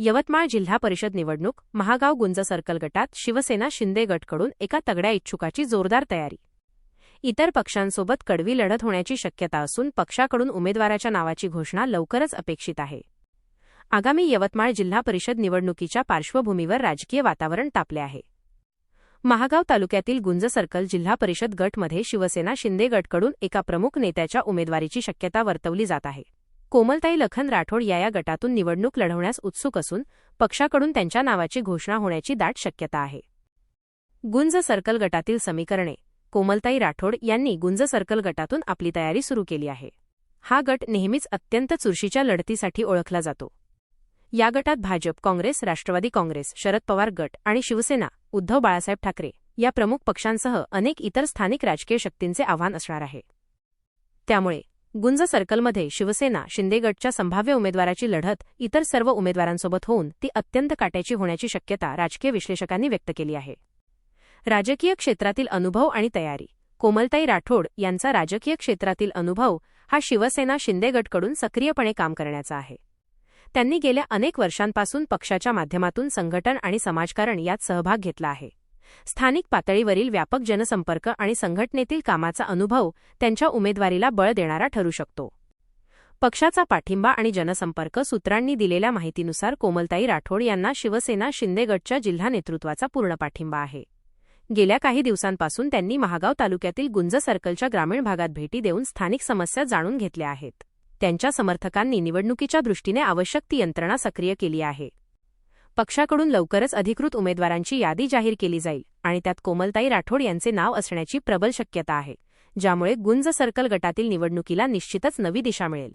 यवतमाळ जिल्हा परिषद निवडणूक महागाव गुंज सर्कल गटात शिवसेना शिंदे गटकडून एका तगड्या इच्छुकाची जोरदार तयारी. इतर पक्षांसोबत कडवी लढत होण्याची शक्यता असून पक्षाकडून उमेदवाराच्या नावाची घोषणा लवकरच अपेक्षित आहे. आगामी यवतमाळ जिल्हा परिषद निवडणुकीच्या पार्श्वभूमीवर राजकीय वातावरण तापले आहे. महागाव तालुक्यातील गुंज सर्कल जिल्हा परिषद गटमध्ये शिवसेना शिंदे गटकडून एका प्रमुख नेत्याच्या उमेदवारीची शक्यता वर्तवली जात आहे. कोमलताई लखन राठोड या या गटातून निवडणूक लढवण्यास उत्सुक असून पक्षाकडून त्यांच्या नावाची घोषणा होण्याची दाट शक्यता आहे. गुंज सर्कल गटातील समीकरणे. कोमलताई राठोड यांनी गुंज सर्कल गटातून आपली तयारी सुरू केली आहे. हा गट नेहमीच अत्यंत चुरशीच्या लढतीसाठी ओळखला जातो. या गटात भाजप काँग्रेस राष्ट्रवादी काँग्रेस शरद पवार गट आणि शिवसेना उद्धव बाळासाहेब ठाकरे या प्रमुख पक्षांसह अनेक इतर स्थानिक राजकीय शक्तींचे आव्हान असणार आहे. त्यामुळे गुंज सर्कलमध्ये शिवसेना शिंदेगडच्या संभाव्य उमेदवाराची लढत इतर सर्व उमेदवारांसोबत होऊन ती अत्यंत काट्याची होण्याची शक्यता राजकीय विश्लेषकांनी व्यक्त केली आहे. राजकीय क्षेत्रातील अनुभव आणि तयारी. कोमलताई राठोड यांचा राजकीय क्षेत्रातील अनुभव हा शिवसेना शिंदेगडकडून सक्रियपणे काम करण्याचा आहे. त्यांनी गेल्या अनेक वर्षांपासून पक्षाच्या माध्यमातून संघटन आणि समाजकारण यात सहभाग घेतला आहे. स्थानिक पातळीवरील व्यापक जनसंपर्क आणि संघटनेतील कामाचा अनुभव त्यांच्या उमेदवारीला बळ देणारा ठरू शकतो. पक्षाचा पाठिंबा आणि जनसंपर्क सूत्रांनी दिलेल्या माहितीनुसार कोमलताई राठोड यांना शिवसेना शिंदे गटच्या जिल्हा नेतृत्वाचा पूर्ण पाठिंबा आहे. गेल्या काही दिवसांपासून त्यांनी महागाव तालुक्यातील गुंज सर्कलच्या ग्रामीण भागात भेटी देऊन स्थानिक समस्या जाणून घेतल्या आहेत. त्यांच्या समर्थकांनी निवडणुकीच्या दृष्टीने आवश्यक ती यंत्रणा सक्रिय केली आहे. पक्षाकडून लवकरच अधिकृत उमेदवारांची यादी जाहीर केली जाईल आणि त्यात कोमलताई राठोड यांचे नाव असण्याची प्रबल शक्यता आहे ज्यामुळे गुंज सर्कल गटातील निवडणुकीला निश्चितच नवी दिशा मिळेल.